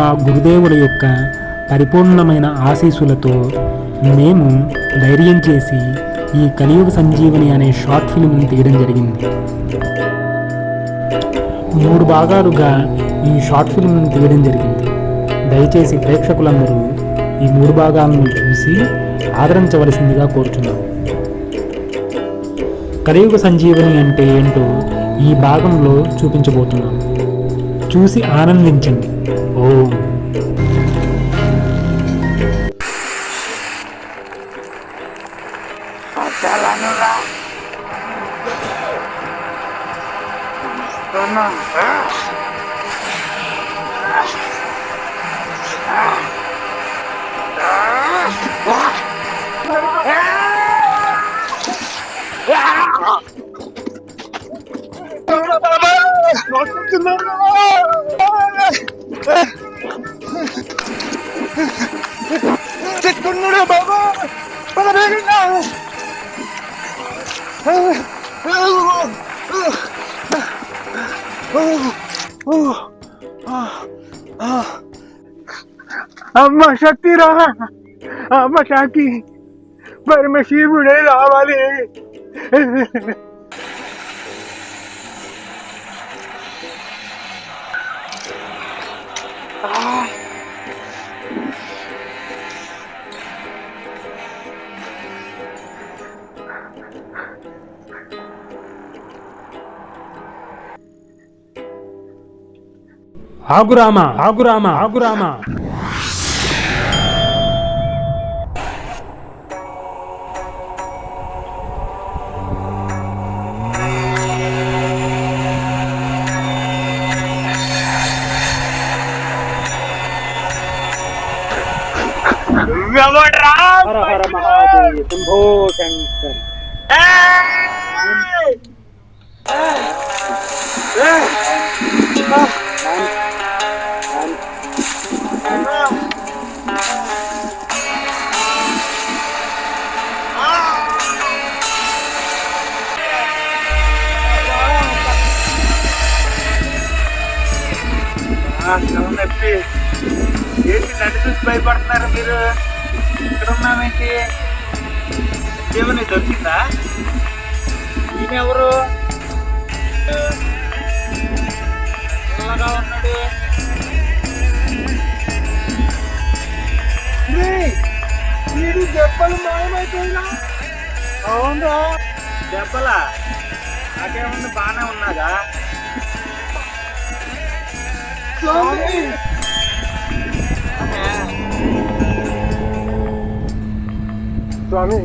మా గురుదేవుల యొక్క పరిపూర్ణమైన ఆశీస్సులతో మేము ధైర్యం చేసి ఈ కలియుగ సంజీవని అనే షార్ట్ ఫిల్మ్ని తీయడం జరిగింది. మూడు భాగాలుగా ఈ షార్ట్ ఫిల్మ్ని తీయడం జరిగింది. దయచేసి ప్రేక్షకులందరూ ఈ మూడు భాగాలను చూసి ఆదరించవలసిందిగా కోరుచున్నాం. కలియుగ సంజీవని అంటే ఏంటో ఈ భాగంలో చూపించబోతున్నాం. చూసి ఆనందించండి. Oh. అమ్మ శక్తిరా అమ్మ శాకి పరమశివుడే రావాలి ఆగురామ ఆగురామ ఆగురామ హర హర మహాదేవ్ శంభో శంకర్. నొప్పి ఏంటి నన్ను చూసి భయపడుతున్నారు మీరు? ఇక్కడ ఉన్నామేంటి ఏమని దొరికిందా? ఈయన ఎవరు తెల్లగా ఉన్నాడు వీడి దెబ్బలు మాయమైపోయినా? అవునా దెబ్బలా? నాకేముంది బాగానే ఉన్నాగా స్వామి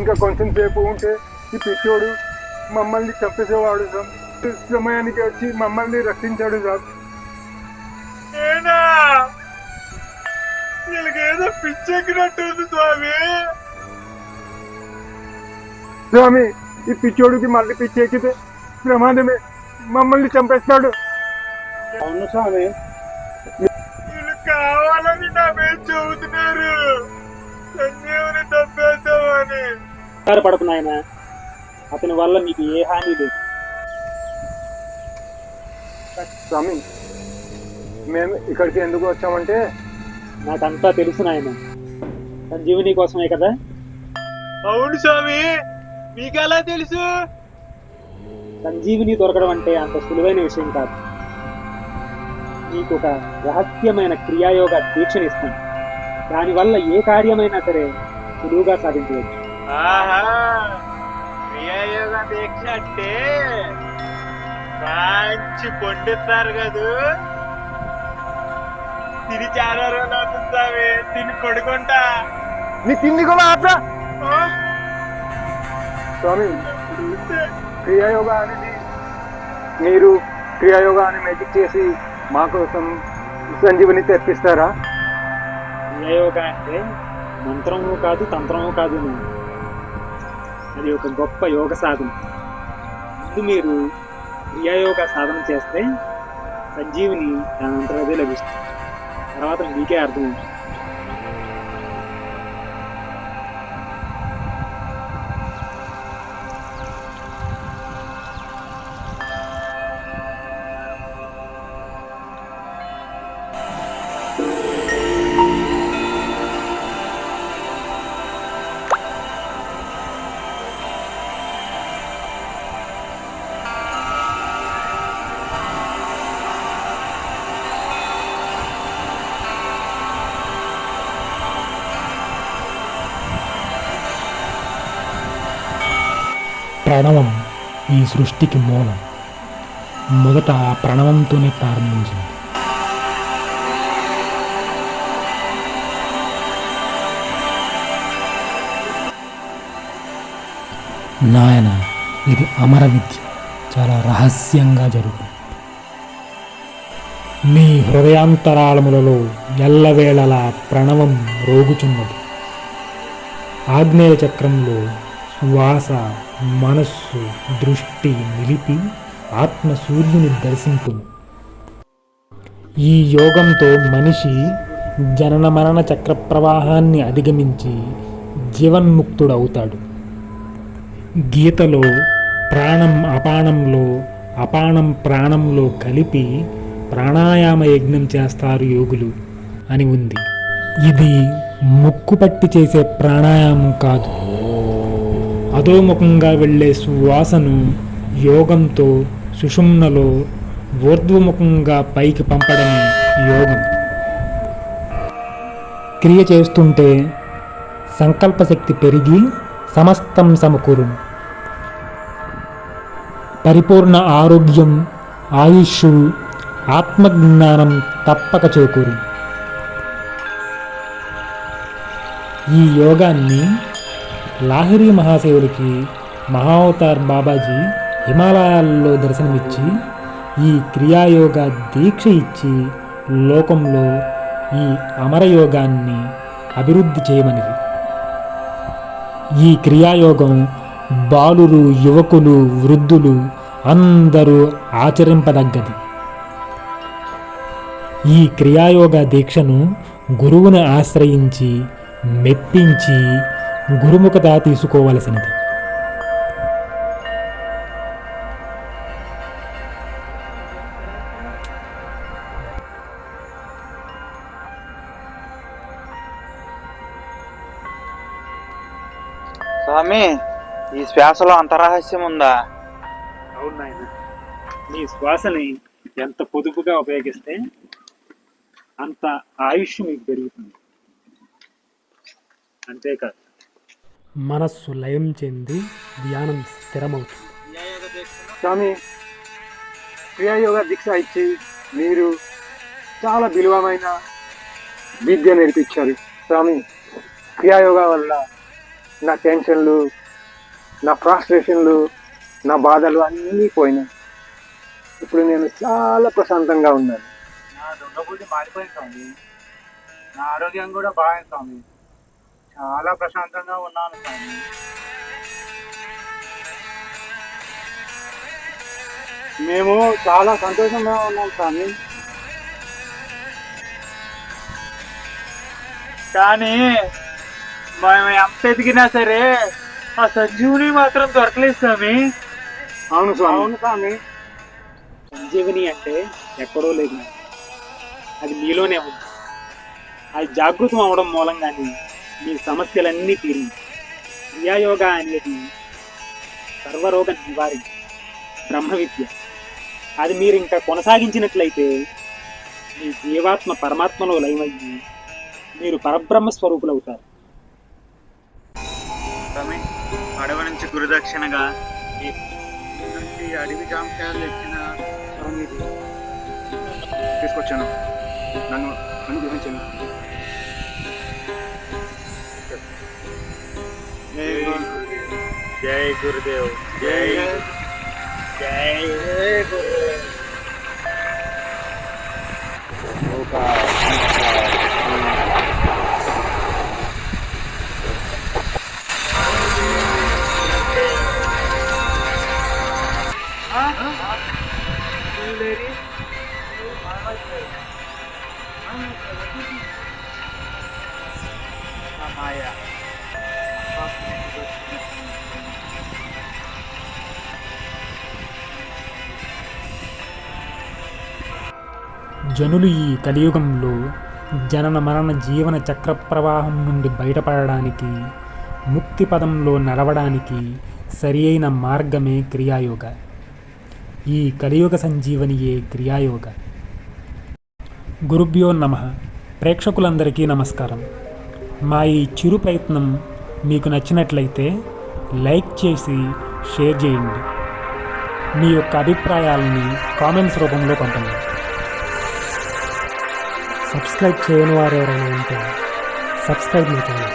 ఇంకా కొంచెం సేపు ఉంటే ఈ పిచ్చోడు మమ్మల్ని చంపేసేవాడు సార్. సమయానికి వచ్చి మమ్మల్ని రక్షించాడు సార్. ఏనా వీళ్ళకేదో పిచ్చెక్కినట్టుంది స్వామి. స్వామి ఈ పిచ్చోడికి మళ్ళీ పిచ్చి ఎక్కితే ప్రమాదమే. మమ్మల్ని చంపేస్తాడు. అవును స్వామి. వీళ్ళు కావాలని నా మీద చెబుతున్నారు. సంజీవుని తప్పేద్దామని. పడకు నాయన. అతని వల్ల మీకు ఏ హాని లేదు. స్వామి మేము ఇక్కడికి ఎందుకు వచ్చామంటే? నాకంతా తెలుసు నాయన. సంజీవిని కోసమే కదా? అవును స్వామి మీకెలా తెలుసు? సంజీవిని దొరకడం అంటే అంత సులువైన విషయం కాదు. నీకు ఒక రహస్యమైన క్రియాయోగ దీక్షను ఇస్తాను. దానివల్ల ఏ కార్యమైనా సరే సులువుగా సాధించవచ్చు. ఆహా! క్రియాయోగ దీక్ష అంటే మంచి పండిస్తారు కదూ! తిని చాలా రోజులు అవుతుంది స్వామి. తిని కొడుకుంటా నీ తిండి కూడా ఆపరా? స్వామి క్రియాయోగ అనేది మీరు క్రియాయోగ అని మెజిక్ చేసి మా కోసం సంజీవని తెప్పిస్తారా? క్రియాయోగ అంటే మంత్రము కాదు తంత్రము కాదు. అది ఒక గొప్ప యోగ సాధన. ముందు మీరు క్రియాయోగ సాధన చేస్తే సంజీవిని దాని అంతర్గతే లభిస్తుంది. తర్వాత మీకే అర్థం ప్రణవం ఈ సృష్టికి మూలం. మొదట ఆ ప్రణవంతోనే ప్రారంభించింది. నాయన ఇది అమర విద్య. చాలా రహస్యంగా జరుగుతుంది. మీ హృదయాంతరాళములలో ఎల్లవేళలా ప్రణవం రోగుచున్నది. ఆగ్నేయ చక్రంలో శ్వాస మనస్సు దృష్టి నిలిపి ఆత్మ సూర్యుని దర్శింపును. ఈ యోగంతో మనిషి జనన మరణ చక్ర ప్రవాహాన్ని అధిగమించి జీవన్ముక్తుడవుతాడు. గీతలో ప్రాణం అపానంలో అపానం ప్రాణంలో కలిపి ప్రాణాయామ యజ్ఞం చేస్తారు యోగులు అని ఉంది. ఇది ముక్కు పట్టి చేసే ప్రాణాయామం కాదు. అధోముఖంగా వెళ్ళే శ్వాసను యోగంతో సుషుమ్నలో ఊర్ధ్వముఖంగా పైకి పంపడమే యోగం. క్రియ చేస్తుంటే సంకల్పశక్తి పెరిగి సమస్తం సమకూరు. పరిపూర్ణ ఆరోగ్యం ఆయుష్ ఆత్మజ్ఞానం తప్పక చేకూరు. ఈ యోగాన్ని లాహిరి మహాశివుడికి మహావతార్ బాబాజీ హిమాలయాల్లో దర్శనమిచ్చి ఈ క్రియాయోగ దీక్ష ఇచ్చి లోకంలో ఈ అమరయోగాన్ని అభివృద్ధి చేయమనిది. ఈ క్రియాయోగం బాలురు యువకులు వృద్ధులు అందరూ ఆచరింపదగ్గది. ఈ క్రియాయోగ దీక్షను గురువును ఆశ్రయించి మెప్పించి గురుముఖత తీసుకోవలసినది. స్వామి ఈ శ్వాసలో అంత రహస్యం ఉందా? అవును నాయన. నీ శ్వాసని ఎంత పొదుపుగా ఉపయోగిస్తే అంత ఆయుష్ మీకు పెరుగుతుంది. అంతేకాదు మనస్సు లయం చెంది ధ్యానం స్థిరమవుతుంది. స్వామి క్రియాయోగ దీక్ష ఇచ్చి మీరు చాలా విలువమైన విద్య నేర్పించారు. స్వామి క్రియాయోగ వల్ల నా టెన్షన్లు నా ఫ్రాస్ట్రేషన్లు నా బాధలు అన్నీ పోయినాయి. ఇప్పుడు నేను చాలా ప్రశాంతంగా ఉన్నాను. నా దొంగబుద్ధి మారిపోయింది స్వామి. నా ఆరోగ్యం కూడా బాగుంది స్వామి. చాలా ప్రశాంతంగా ఉన్నాను స్వామి మేము చాలా సంతోషంగా ఉన్నాం స్వామి కానీ మేము ఎంత ఎదిగినా సరే ఆ సంజీవుని మాత్రం దొరకలేదు స్వామి. అవును స్వామి. అవును స్వామి. సంజీవని అంటే ఎక్కడో లేదు. అది మీలోనే ఉంది. అది జాగృతం అవడం మూలంగానే. మీ సమస్యలన్నీ తీరి క్రియాయోగ అనేది సర్వరోగ నివారి బ్రహ్మ విద్య. అది మీరు ఇంకా కొనసాగించినట్లయితే మీ జీవాత్మ పరమాత్మలో లయమయ్యి మీరు పరబ్రహ్మ స్వరూపులవుతారు. అడవి నుంచి గురుదక్షిణగా ఈ అడవి జామకాయలు ఎక్కిన తీసుకొచ్చాను. నన్ను Jai Gurudev. Jai. Jai yeah. జనులు ఈ కలియుగంలో జనన మరణ జీవన చక్ర ప్రవాహం నుండి బయటపడడానికి ముక్తి పదంలో నడవడానికి సరి అయిన మార్గమే క్రియాయోగ. ఈ కలియుగ సంజీవనియే క్రియాయోగ. గురుభ్యో నమ. ప్రేక్షకులందరికీ నమస్కారం. మా ఈ చిరు ప్రయత్నం మీకు నచ్చినట్లయితే లైక్ చేసి షేర్ చేయండి. మీ యొక్క అభిప్రాయాలని కామెంట్స్ రూపంలో పంపండి. సబ్స్క్రైబ్ చేయని వారు ఎవరైనా ఉంటే సబ్స్క్రైబ్ మీ ఛానల్.